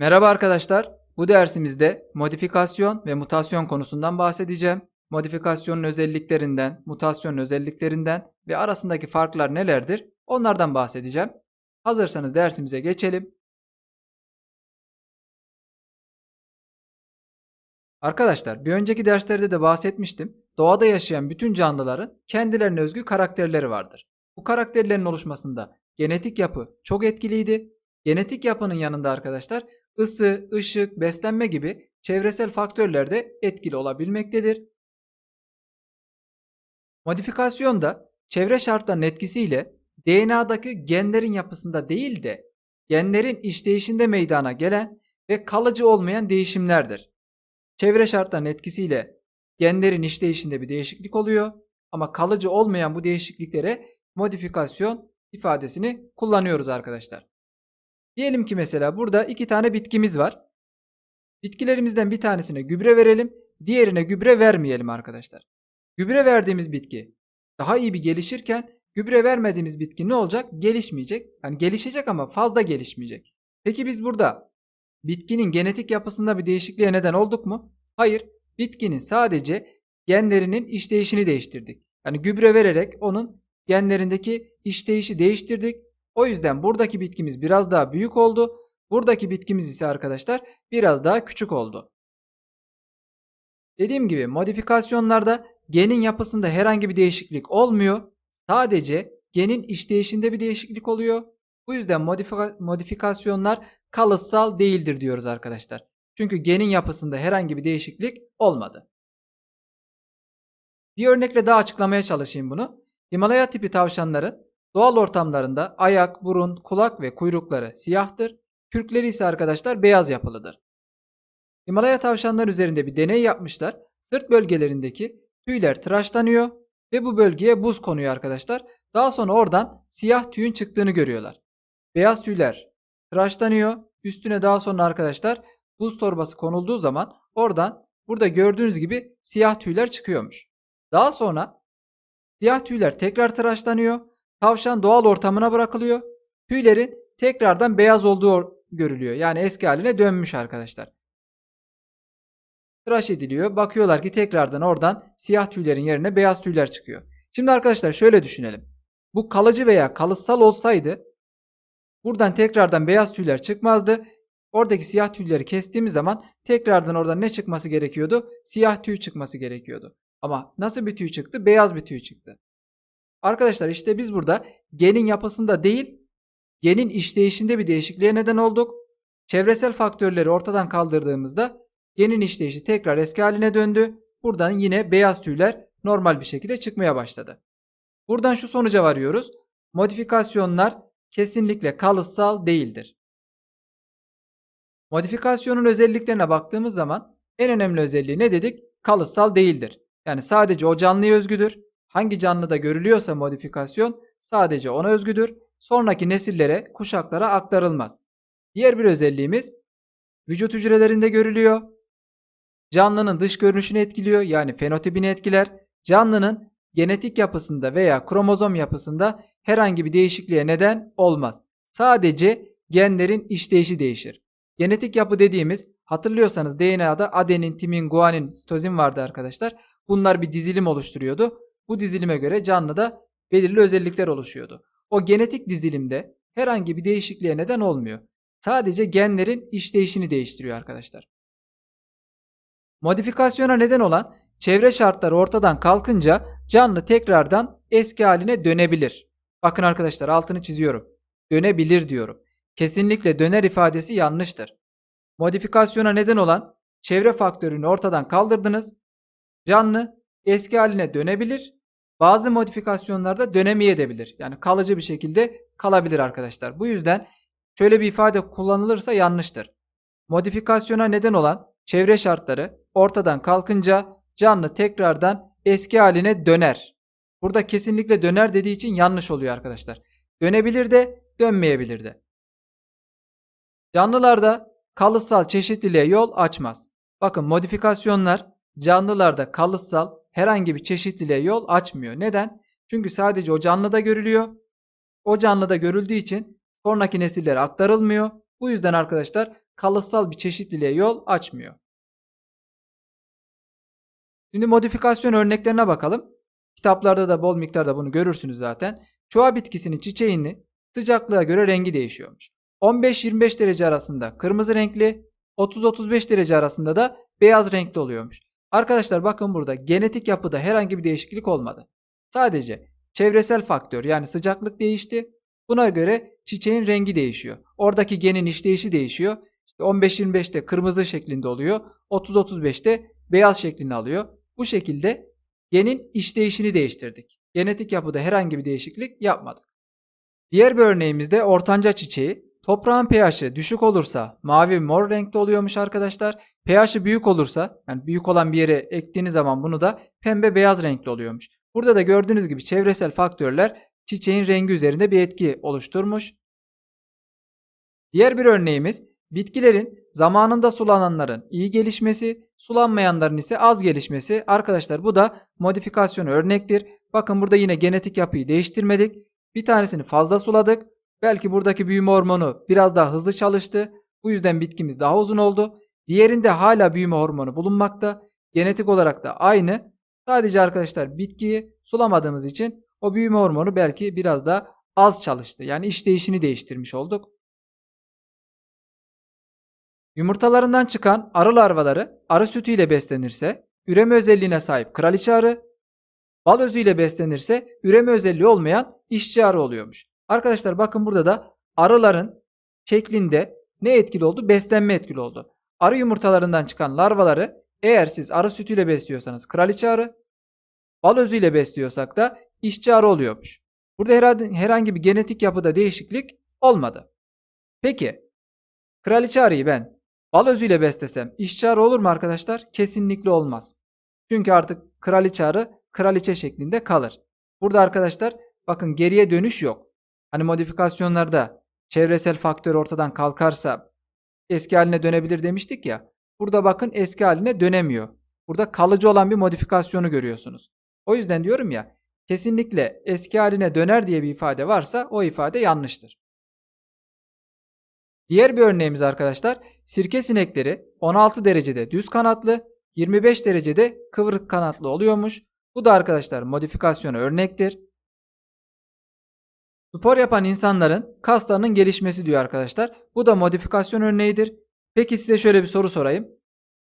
Merhaba arkadaşlar. Bu dersimizde modifikasyon ve mutasyon konusundan bahsedeceğim. Modifikasyonun özelliklerinden, mutasyonun özelliklerinden ve arasındaki farklar nelerdir? Onlardan bahsedeceğim. Hazırsanız dersimize geçelim. Arkadaşlar, bir önceki derslerde de bahsetmiştim. Doğada yaşayan bütün canlıların kendilerine özgü karakterleri vardır. Bu karakterlerin oluşmasında genetik yapı çok etkiliydi. Genetik yapının yanında arkadaşlar ısı, ışık, beslenme gibi çevresel faktörler de etkili olabilmektedir. Modifikasyon da çevre şartlarının etkisiyle DNA'daki genlerin yapısında değil de genlerin işleyişinde meydana gelen ve kalıcı olmayan değişimlerdir. Çevre şartlarının etkisiyle genlerin işleyişinde bir değişiklik oluyor ama kalıcı olmayan bu değişikliklere modifikasyon ifadesini kullanıyoruz arkadaşlar. Diyelim ki mesela burada iki tane bitkimiz var. Bitkilerimizden bir tanesine gübre verelim, diğerine gübre vermeyelim arkadaşlar. Gübre verdiğimiz bitki daha iyi bir gelişirken gübre vermediğimiz bitki ne olacak? Gelişmeyecek. Yani gelişecek ama fazla gelişmeyecek. Peki biz burada bitkinin genetik yapısında bir değişikliğe neden olduk mu? Hayır. Bitkinin sadece genlerinin işleyişini değiştirdik. Yani gübre vererek onun genlerindeki işleyişi değiştirdik. O yüzden buradaki bitkimiz biraz daha büyük oldu. Buradaki bitkimiz ise arkadaşlar biraz daha küçük oldu. Dediğim gibi modifikasyonlarda genin yapısında herhangi bir değişiklik olmuyor. Sadece genin işleyişinde bir değişiklik oluyor. Bu yüzden modifika modifikasyonlar kalıtsal değildir diyoruz arkadaşlar. Çünkü genin yapısında herhangi bir değişiklik olmadı. Bir örnekle daha açıklamaya çalışayım bunu. Himalaya tipi tavşanların doğal ortamlarında ayak, burun, kulak ve kuyrukları siyahtır. Kürkleri ise arkadaşlar beyaz yapılıdır. Himalaya tavşanları üzerinde bir deney yapmışlar. Sırt bölgelerindeki tüyler tıraşlanıyor ve bu bölgeye buz konuyor arkadaşlar. Daha sonra oradan siyah tüyün çıktığını görüyorlar. Beyaz tüyler tıraşlanıyor. Üstüne daha sonra arkadaşlar buz torbası konulduğu zaman oradan burada gördüğünüz gibi siyah tüyler çıkıyormuş. Daha sonra siyah tüyler tekrar tıraşlanıyor. Tavşan doğal ortamına bırakılıyor. Tüylerin tekrardan beyaz olduğu görülüyor. Yani eski haline dönmüş arkadaşlar. Tıraş ediliyor. Bakıyorlar ki tekrardan oradan siyah tüylerin yerine beyaz tüyler çıkıyor. Şimdi arkadaşlar şöyle düşünelim. Bu kalıcı veya kalıtsal olsaydı buradan tekrardan beyaz tüyler çıkmazdı. Oradaki siyah tüyleri kestiğimiz zaman tekrardan oradan ne çıkması gerekiyordu? Siyah tüy çıkması gerekiyordu. Ama nasıl bir tüy çıktı? Beyaz bir tüy çıktı. Arkadaşlar işte biz burada genin yapısında değil, genin işleyişinde bir değişikliğe neden olduk. Çevresel faktörleri ortadan kaldırdığımızda genin işleyişi tekrar eski haline döndü. Buradan yine beyaz tüyler normal bir şekilde çıkmaya başladı. Buradan şu sonuca varıyoruz. Modifikasyonlar kesinlikle kalıtsal değildir. Modifikasyonun özelliklerine baktığımız zaman en önemli özelliği ne dedik? Kalıtsal değildir. Yani sadece o canlıya özgüdür. Hangi canlıda görülüyorsa modifikasyon sadece ona özgüdür. Sonraki nesillere, kuşaklara aktarılmaz. Diğer bir özelliğimiz vücut hücrelerinde görülüyor. Canlının dış görünüşünü etkiliyor yani fenotipini etkiler. Canlının genetik yapısında veya kromozom yapısında herhangi bir değişikliğe neden olmaz. Sadece genlerin işleyişi değişir. Genetik yapı dediğimiz hatırlıyorsanız DNA'da adenin, timin, guanin, sitozin vardı arkadaşlar. Bunlar bir dizilim oluşturuyordu. Bu dizilime göre canlıda belirli özellikler oluşuyordu. O genetik dizilimde herhangi bir değişikliğe neden olmuyor. Sadece genlerin işleyişini değiştiriyor arkadaşlar. Modifikasyona neden olan çevre şartları ortadan kalkınca canlı tekrardan eski haline dönebilir. Bakın arkadaşlar altını çiziyorum. Dönebilir diyorum. Kesinlikle döner ifadesi yanlıştır. Modifikasyona neden olan çevre faktörünü ortadan kaldırdınız. Canlı eski haline dönebilir. Bazı modifikasyonlarda dönemeyebilir. Yani kalıcı bir şekilde kalabilir arkadaşlar. Bu yüzden şöyle bir ifade kullanılırsa yanlıştır. Modifikasyona neden olan çevre şartları ortadan kalkınca canlı tekrardan eski haline döner. Burada kesinlikle döner dediği için yanlış oluyor arkadaşlar. Dönebilir de dönmeyebilir de. Canlılarda kalıtsal çeşitliliğe yol açmaz. Bakın modifikasyonlar canlılarda kalıtsal herhangi bir çeşitliliğe yol açmıyor. Neden? Çünkü sadece o canlıda görülüyor. O canlıda görüldüğü için sonraki nesillere aktarılmıyor. Bu yüzden arkadaşlar kalıtsal bir çeşitliliğe yol açmıyor. Şimdi modifikasyon örneklerine bakalım. Kitaplarda da bol miktarda bunu görürsünüz zaten. Çuha bitkisinin çiçeğini sıcaklığa göre rengi değişiyormuş. 15-25 derece arasında kırmızı renkli, 30-35 derece arasında da beyaz renkli oluyormuş. Arkadaşlar bakın burada genetik yapıda herhangi bir değişiklik olmadı. Sadece çevresel faktör yani sıcaklık değişti. Buna göre çiçeğin rengi değişiyor. Oradaki genin işleyişi değişiyor. İşte 15-25'te kırmızı şeklinde oluyor. 30-35'te beyaz şeklini alıyor. Bu şekilde genin işleyişini değiştirdik. Genetik yapıda herhangi bir değişiklik yapmadık. Diğer bir örneğimizde ortanca çiçeği. Toprağın pH'i düşük olursa mavi mor renkte oluyormuş arkadaşlar. pH'i büyük olursa yani büyük olan bir yere ektiğiniz zaman bunu da pembe beyaz renkli oluyormuş. Burada da gördüğünüz gibi çevresel faktörler çiçeğin rengi üzerinde bir etki oluşturmuş. Diğer bir örneğimiz bitkilerin zamanında sulananların iyi gelişmesi, sulanmayanların ise az gelişmesi. Arkadaşlar bu da modifikasyon örnektir. Bakın burada yine genetik yapıyı değiştirmedik. Bir tanesini fazla suladık. Belki buradaki büyüme hormonu biraz daha hızlı çalıştı. Bu yüzden bitkimiz daha uzun oldu. Diğerinde hala büyüme hormonu bulunmakta. Genetik olarak da aynı. Sadece arkadaşlar bitkiyi sulamadığımız için o büyüme hormonu belki biraz da az çalıştı. Yani işleyişini değiştirmiş olduk. Yumurtalarından çıkan arı larvaları arı sütüyle beslenirse üreme özelliğine sahip kraliçe arı, bal özüyle beslenirse üreme özelliği olmayan işçi arı oluyormuş. Arkadaşlar bakın burada da arıların şeklinde ne etkili oldu? Beslenme etkili oldu. Arı yumurtalarından çıkan larvaları eğer siz arı sütüyle besliyorsanız kraliçe arı, bal özüyle besliyorsak da işçi arı oluyormuş. Burada herhangi bir genetik yapıda değişiklik olmadı. Peki kraliçe arıyı ben bal özüyle beslesem işçi arı olur mu arkadaşlar? Kesinlikle olmaz. Çünkü artık kraliçe arı kraliçe şeklinde kalır. Burada arkadaşlar bakın geriye dönüş yok. Hani modifikasyonlarda çevresel faktör ortadan kalkarsa eski haline dönebilir demiştik ya. Burada bakın eski haline dönemiyor. Burada kalıcı olan bir modifikasyonu görüyorsunuz. O yüzden diyorum ya kesinlikle eski haline döner diye bir ifade varsa o ifade yanlıştır. Diğer bir örneğimiz arkadaşlar sirke sinekleri 16 derecede düz kanatlı 25 derecede kıvrık kanatlı oluyormuş. Bu da arkadaşlar modifikasyona örnektir. Spor yapan insanların kaslarının gelişmesi diyor arkadaşlar. Bu da modifikasyon örneğidir. Peki size şöyle bir soru sorayım.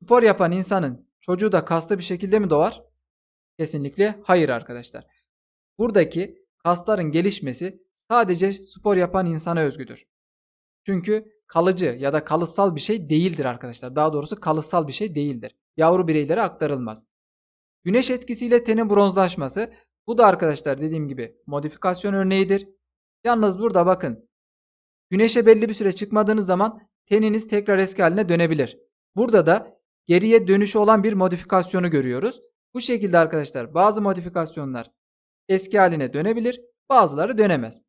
Spor yapan insanın çocuğu da kaslı bir şekilde mi doğar? Kesinlikle hayır arkadaşlar. Buradaki kasların gelişmesi sadece spor yapan insana özgüdür. Çünkü kalıcı ya da kalıtsal bir şey değildir arkadaşlar. Daha doğrusu kalıtsal bir şey değildir. Yavru bireylere aktarılmaz. Güneş etkisiyle tenin bronzlaşması bu da arkadaşlar dediğim gibi modifikasyon örneğidir. Yalnız burada bakın. Güneşe belli bir süre çıkmadığınız zaman teniniz tekrar eski haline dönebilir. Burada da geriye dönüşü olan bir modifikasyonu görüyoruz. Bu şekilde arkadaşlar bazı modifikasyonlar eski haline dönebilir, bazıları dönemez.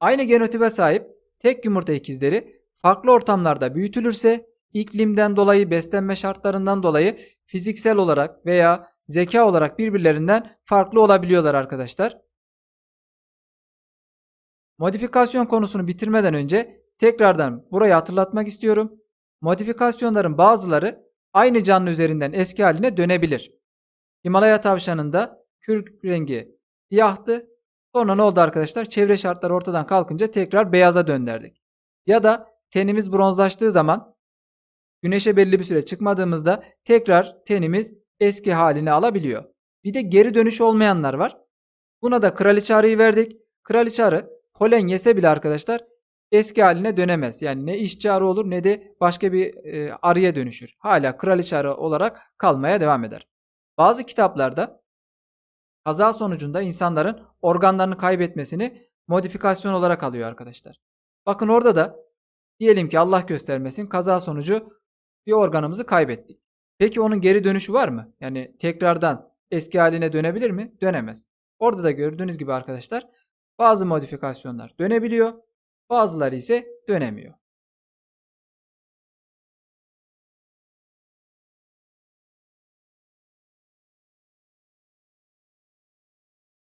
Aynı genotipe sahip tek yumurta ikizleri farklı ortamlarda büyütülürse iklimden dolayı, beslenme şartlarından dolayı fiziksel olarak veya zeka olarak birbirlerinden farklı olabiliyorlar arkadaşlar. Modifikasyon konusunu bitirmeden önce tekrardan burayı hatırlatmak istiyorum. Modifikasyonların bazıları aynı canlı üzerinden eski haline dönebilir. Himalaya tavşanında kürk rengi siyahtı. Sonra ne oldu arkadaşlar? Çevre şartları ortadan kalkınca tekrar beyaza döndürdük. Ya da tenimiz bronzlaştığı zaman güneşe belli bir süre çıkmadığımızda tekrar tenimiz eski halini alabiliyor. Bir de geri dönüş olmayanlar var. Buna da kraliçe arıyı verdik. Kraliçe arı polen yese bile arkadaşlar eski haline dönemez. Yani ne işçi arı olur ne de başka bir e, arıya dönüşür. Hala kraliçe arı olarak kalmaya devam eder. Bazı kitaplarda kaza sonucunda insanların organlarını kaybetmesini modifikasyon olarak alıyor arkadaşlar. Bakın orada da diyelim ki Allah göstermesin kaza sonucu bir organımızı kaybettik. Peki onun geri dönüşü var mı? Yani tekrardan eski haline dönebilir mi? Dönemez. Orada da gördüğünüz gibi arkadaşlar bazı modifikasyonlar dönebiliyor. Bazıları ise dönemiyor.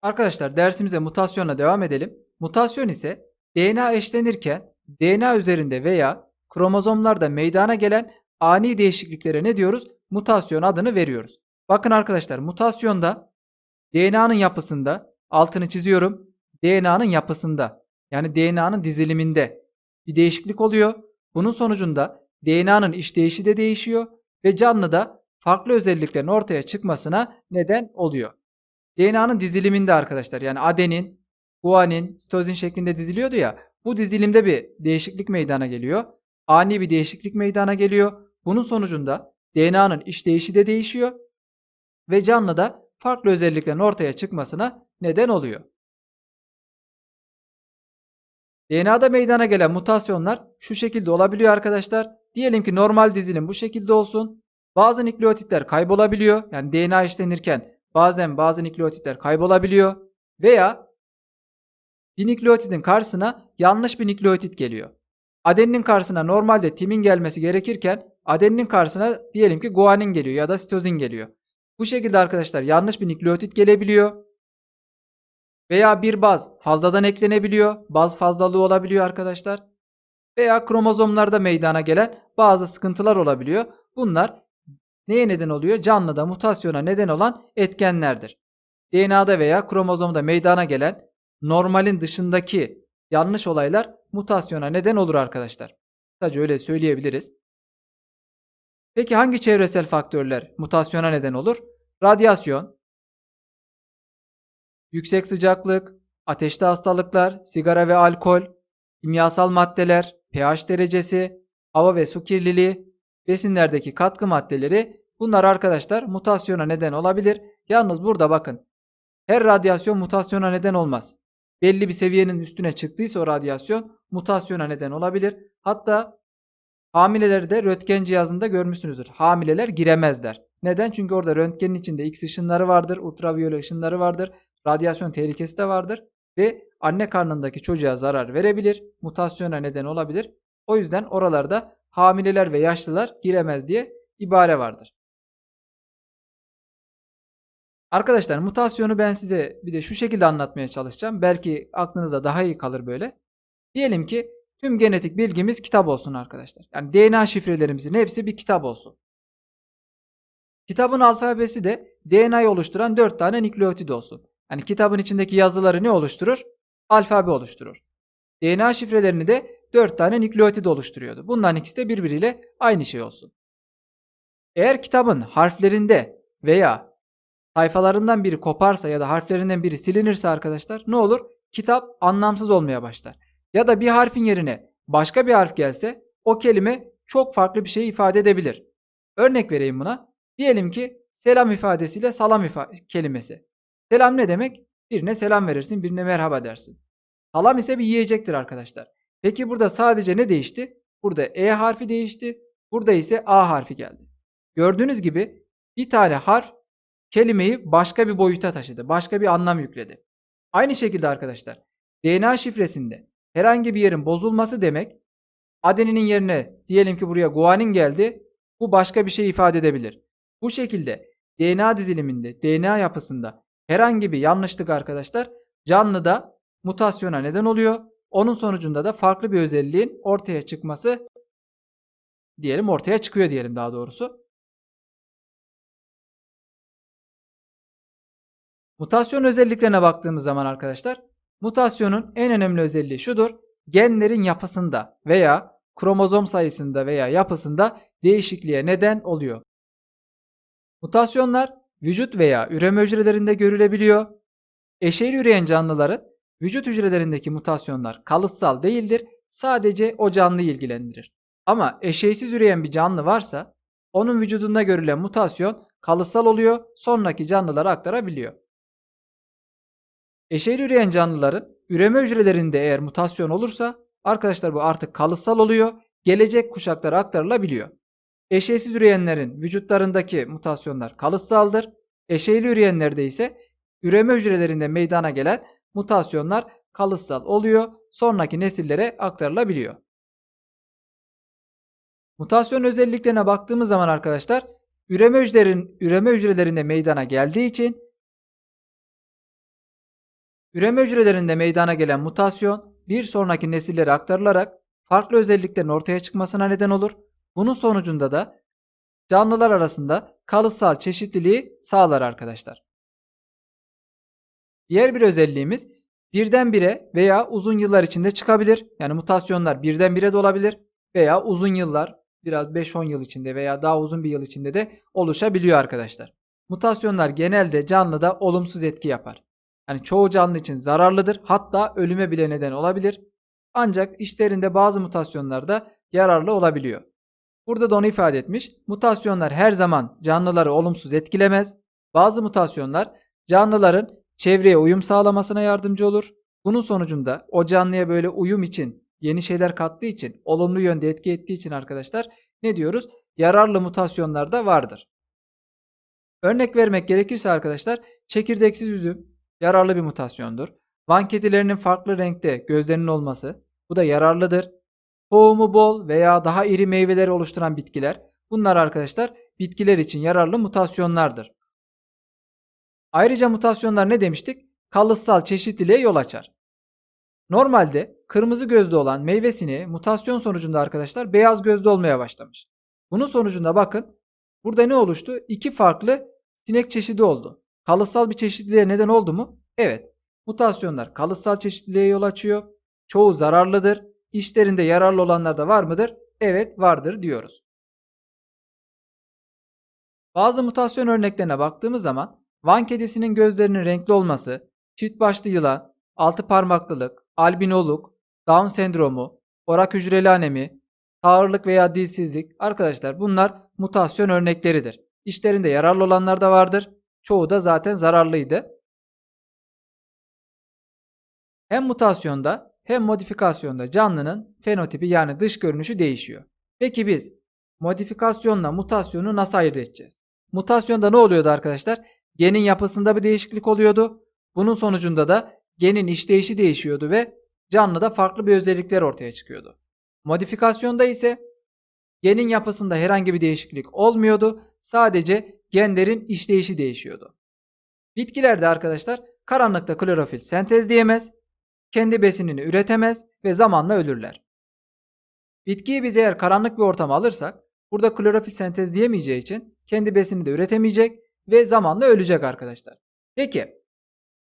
Arkadaşlar dersimize mutasyonla devam edelim. Mutasyon ise DNA eşlenirken DNA üzerinde veya kromozomlarda meydana gelen ani değişikliklere ne diyoruz? Mutasyon adını veriyoruz. Bakın arkadaşlar mutasyonda DNA'nın yapısında altını çiziyorum. DNA'nın yapısında yani DNA'nın diziliminde bir değişiklik oluyor. Bunun sonucunda DNA'nın işleyişi de değişiyor ve canlıda farklı özelliklerin ortaya çıkmasına neden oluyor. DNA'nın diziliminde arkadaşlar yani adenin, guanin, sitozin şeklinde diziliyordu ya bu dizilimde bir değişiklik meydana geliyor. Ani bir değişiklik meydana geliyor. Bunun sonucunda DNA'nın işleyişi de değişiyor ve canlıda farklı özelliklerin ortaya çıkmasına neden oluyor. DNA'da meydana gelen mutasyonlar şu şekilde olabiliyor arkadaşlar. Diyelim ki normal dizilim bu şekilde olsun. Bazı nükleotitler kaybolabiliyor. Yani DNA işlenirken bazen bazı nükleotitler kaybolabiliyor. Veya bir nükleotidin karşısına yanlış bir nükleotit geliyor. Adeninin karşısına normalde timin gelmesi gerekirken adeninin karşısına diyelim ki guanin geliyor ya da sitozin geliyor. Bu şekilde arkadaşlar yanlış bir nükleotit gelebiliyor. Veya bir baz fazladan eklenebiliyor. Baz fazlalığı olabiliyor arkadaşlar. Veya kromozomlarda meydana gelen bazı sıkıntılar olabiliyor. Bunlar neye neden oluyor? Canlıda mutasyona neden olan etkenlerdir. DNA'da veya kromozomda meydana gelen normalin dışındaki yanlış olaylar mutasyona neden olur arkadaşlar. Sadece öyle söyleyebiliriz. Peki hangi çevresel faktörler mutasyona neden olur? Radyasyon, yüksek sıcaklık, ateşli hastalıklar, sigara ve alkol, kimyasal maddeler, pH derecesi, hava ve su kirliliği, besinlerdeki katkı maddeleri bunlar arkadaşlar mutasyona neden olabilir. Yalnız burada bakın her radyasyon mutasyona neden olmaz. Belli bir seviyenin üstüne çıktıysa o radyasyon mutasyona neden olabilir. Hatta hamilelerde röntgen cihazında görmüşsünüzdür. Hamileler giremezler. Neden? Çünkü orada röntgenin içinde X ışınları vardır, ultraviyole ışınları vardır, radyasyon tehlikesi de vardır ve anne karnındaki çocuğa zarar verebilir, mutasyona neden olabilir. O yüzden oralarda hamileler ve yaşlılar giremez diye ibare vardır. Arkadaşlar mutasyonu ben size bir de şu şekilde anlatmaya çalışacağım. Belki aklınızda daha iyi kalır böyle. Diyelim ki tüm genetik bilgimiz kitap olsun arkadaşlar. Yani DNA şifrelerimizin hepsi bir kitap olsun. Kitabın alfabesi de DNA'yı oluşturan 4 tane nükleotid olsun. Yani kitabın içindeki yazıları ne oluşturur? Alfabe oluşturur. DNA şifrelerini de 4 tane nükleotid oluşturuyordu. Bunların ikisi de birbiriyle aynı şey olsun. Eğer kitabın harflerinde veya sayfalarından biri koparsa ya da harflerinden biri silinirse arkadaşlar ne olur? Kitap anlamsız olmaya başlar. Ya da bir harfin yerine başka bir harf gelse o kelime çok farklı bir şey ifade edebilir. Örnek vereyim buna. Diyelim ki selam ifadesiyle salam ifa kelimesi. Selam ne demek? Birine selam verirsin, birine merhaba dersin. Salam ise bir yiyecektir arkadaşlar. Peki burada sadece ne değişti? Burada E harfi değişti. Burada ise A harfi geldi. Gördüğünüz gibi bir tane harf kelimeyi başka bir boyuta taşıdı. Başka bir anlam yükledi. Aynı şekilde arkadaşlar DNA şifresinde herhangi bir yerin bozulması demek adeninin yerine diyelim ki buraya guanin geldi. Bu başka bir şey ifade edebilir. Bu şekilde DNA diziliminde, DNA yapısında herhangi bir yanlışlık arkadaşlar canlıda mutasyona neden oluyor. Onun sonucunda da farklı bir özelliğin ortaya çıkması diyelim ortaya çıkıyor diyelim daha doğrusu. Mutasyon özelliklerine baktığımız zaman arkadaşlar mutasyonun en önemli özelliği şudur. Genlerin yapısında veya kromozom sayısında veya yapısında değişikliğe neden oluyor. Mutasyonlar vücut veya üreme hücrelerinde görülebiliyor. Eşeğli üreyen canlıların vücut hücrelerindeki mutasyonlar kalıtsal değildir. Sadece o canlıyı ilgilendirir. Ama eşeğsiz üreyen bir canlı varsa onun vücudunda görülen mutasyon kalıtsal oluyor, sonraki canlılara aktarabiliyor. Eşeğli üreyen canlıların üreme hücrelerinde eğer mutasyon olursa arkadaşlar bu artık kalıtsal oluyor, gelecek kuşaklara aktarılabiliyor. Eşeğsiz üreyenlerin vücutlarındaki mutasyonlar kalıtsaldır. Eşeğli üreyenlerde ise üreme hücrelerinde meydana gelen mutasyonlar kalıtsal oluyor. Sonraki nesillere aktarılabiliyor. Mutasyon özelliklerine baktığımız zaman arkadaşlar üreme hücrelerin üreme hücrelerinde meydana geldiği için üreme hücrelerinde meydana gelen mutasyon bir sonraki nesillere aktarılarak farklı özelliklerin ortaya çıkmasına neden olur. Bunun sonucunda da canlılar arasında kalıtsal çeşitliliği sağlar arkadaşlar. Diğer bir özelliğimiz birdenbire veya uzun yıllar içinde çıkabilir. Yani mutasyonlar birdenbire de olabilir veya uzun yıllar biraz 5-10 yıl içinde veya daha uzun bir yıl içinde de oluşabiliyor arkadaşlar. Mutasyonlar genelde canlıda olumsuz etki yapar. Yani çoğu canlı için zararlıdır hatta ölüme bile neden olabilir. Ancak işlerinde bazı mutasyonlar da yararlı olabiliyor. Burada da onu ifade etmiş. Mutasyonlar her zaman canlıları olumsuz etkilemez. Bazı mutasyonlar canlıların çevreye uyum sağlamasına yardımcı olur. Bunun sonucunda o canlıya böyle uyum için yeni şeyler kattığı için olumlu yönde etki ettiği için arkadaşlar ne diyoruz? Yararlı mutasyonlar da vardır. Örnek vermek gerekirse arkadaşlar çekirdeksiz üzüm yararlı bir mutasyondur. Van kedilerinin farklı renkte gözlerinin olması bu da yararlıdır. Tohumu bol veya daha iri meyveleri oluşturan bitkiler bunlar arkadaşlar bitkiler için yararlı mutasyonlardır. Ayrıca mutasyonlar ne demiştik? Kalıtsal çeşitliliğe yol açar. Normalde kırmızı gözlü olan meyve sineği mutasyon sonucunda arkadaşlar beyaz gözlü olmaya başlamış. Bunun sonucunda bakın burada ne oluştu? İki farklı sinek çeşidi oldu. Kalıtsal bir çeşitliliğe neden oldu mu? Evet. Mutasyonlar kalıtsal çeşitliliğe yol açıyor. Çoğu zararlıdır. İşlerinde yararlı olanlar da var mıdır? Evet vardır diyoruz. Bazı mutasyon örneklerine baktığımız zaman Van kedisinin gözlerinin renkli olması, çift başlı yılan, altı parmaklılık, albinoluk, Down sendromu, orak hücreli anemi, sağırlık veya dilsizlik arkadaşlar bunlar mutasyon örnekleridir. İşlerinde yararlı olanlar da vardır. Çoğu da zaten zararlıydı. Hem mutasyonda hem modifikasyonda canlının fenotipi yani dış görünüşü değişiyor. Peki biz modifikasyonla mutasyonu nasıl ayırt edeceğiz? Mutasyonda ne oluyordu arkadaşlar? Genin yapısında bir değişiklik oluyordu. Bunun sonucunda da genin işleyişi değişiyordu ve canlıda farklı bir özellikler ortaya çıkıyordu. Modifikasyonda ise genin yapısında herhangi bir değişiklik olmuyordu. Sadece genlerin işleyişi değişiyordu. Bitkilerde arkadaşlar karanlıkta klorofil sentezleyemez, kendi besinini üretemez ve zamanla ölürler. Bitkiyi biz eğer karanlık bir ortama alırsak burada klorofil sentezleyemeyeceği için kendi besinini de üretemeyecek ve zamanla ölecek arkadaşlar. Peki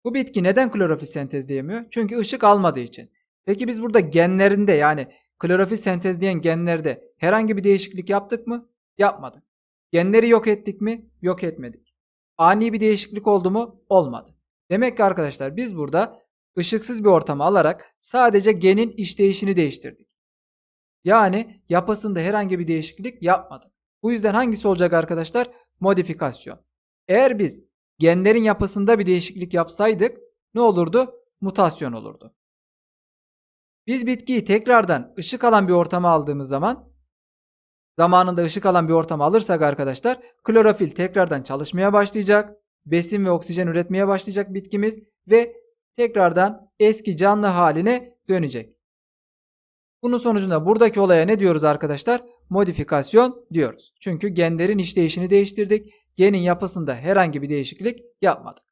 bu bitki neden klorofil sentezleyemiyor? Çünkü ışık almadığı için. Peki biz burada genlerinde yani klorofil sentezleyen genlerde herhangi bir değişiklik yaptık mı? Yapmadık. Genleri yok ettik mi? Yok etmedik. Ani bir değişiklik oldu mu? Olmadı. Demek ki arkadaşlar biz burada ışıksız bir ortama alarak sadece genin işleyişini değiştirdik. Yani yapısında herhangi bir değişiklik yapmadık. Bu yüzden hangisi olacak arkadaşlar? Modifikasyon. Eğer biz genlerin yapısında bir değişiklik yapsaydık ne olurdu? Mutasyon olurdu. Biz bitkiyi tekrardan ışık alan bir ortama aldığımız zaman zamanında ışık alan bir ortama alırsak arkadaşlar klorofil tekrardan çalışmaya başlayacak. Besin ve oksijen üretmeye başlayacak bitkimiz ve tekrardan eski canlı haline dönecek. Bunun sonucunda buradaki olaya ne diyoruz arkadaşlar? Modifikasyon diyoruz. Çünkü genlerin işleyişini değiştirdik. Genin yapısında herhangi bir değişiklik yapmadık.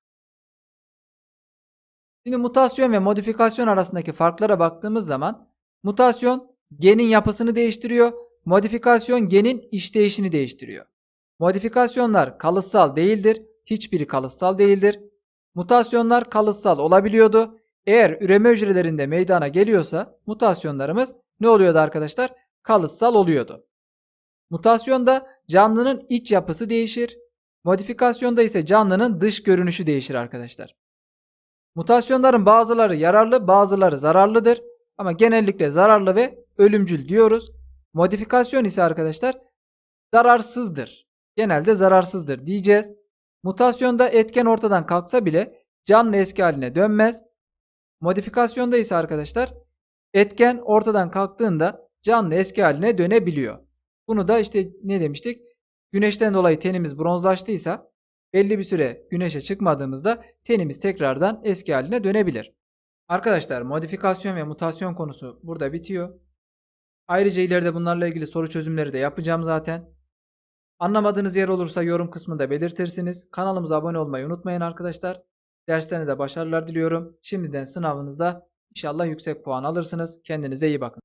Şimdi mutasyon ve modifikasyon arasındaki farklara baktığımız zaman mutasyon genin yapısını değiştiriyor. Modifikasyon genin işleyişini değiştiriyor. Modifikasyonlar kalıtsal değildir. Hiçbiri kalıtsal değildir. Mutasyonlar kalıtsal olabiliyordu. Eğer üreme hücrelerinde meydana geliyorsa mutasyonlarımız ne oluyordu arkadaşlar? Kalıtsal oluyordu. Mutasyonda canlının iç yapısı değişir. Modifikasyonda ise canlının dış görünüşü değişir arkadaşlar. Mutasyonların bazıları yararlı bazıları zararlıdır. Ama genellikle zararlı ve ölümcül diyoruz. Modifikasyon ise arkadaşlar zararsızdır. Genelde zararsızdır diyeceğiz. Mutasyonda etken ortadan kalksa bile canlı eski haline dönmez. Modifikasyonda ise arkadaşlar etken ortadan kalktığında canlı eski haline dönebiliyor. Bunu da işte ne demiştik? Güneşten dolayı tenimiz bronzlaştıysa belli bir süre güneşe çıkmadığımızda tenimiz tekrardan eski haline dönebilir. Arkadaşlar modifikasyon ve mutasyon konusu burada bitiyor. Ayrıca ileride bunlarla ilgili soru çözümleri de yapacağım zaten. Anlamadığınız yer olursa yorum kısmında belirtirsiniz. Kanalımıza abone olmayı unutmayın arkadaşlar. Derslerinize başarılar diliyorum. Şimdiden sınavınızda inşallah yüksek puan alırsınız. Kendinize iyi bakın.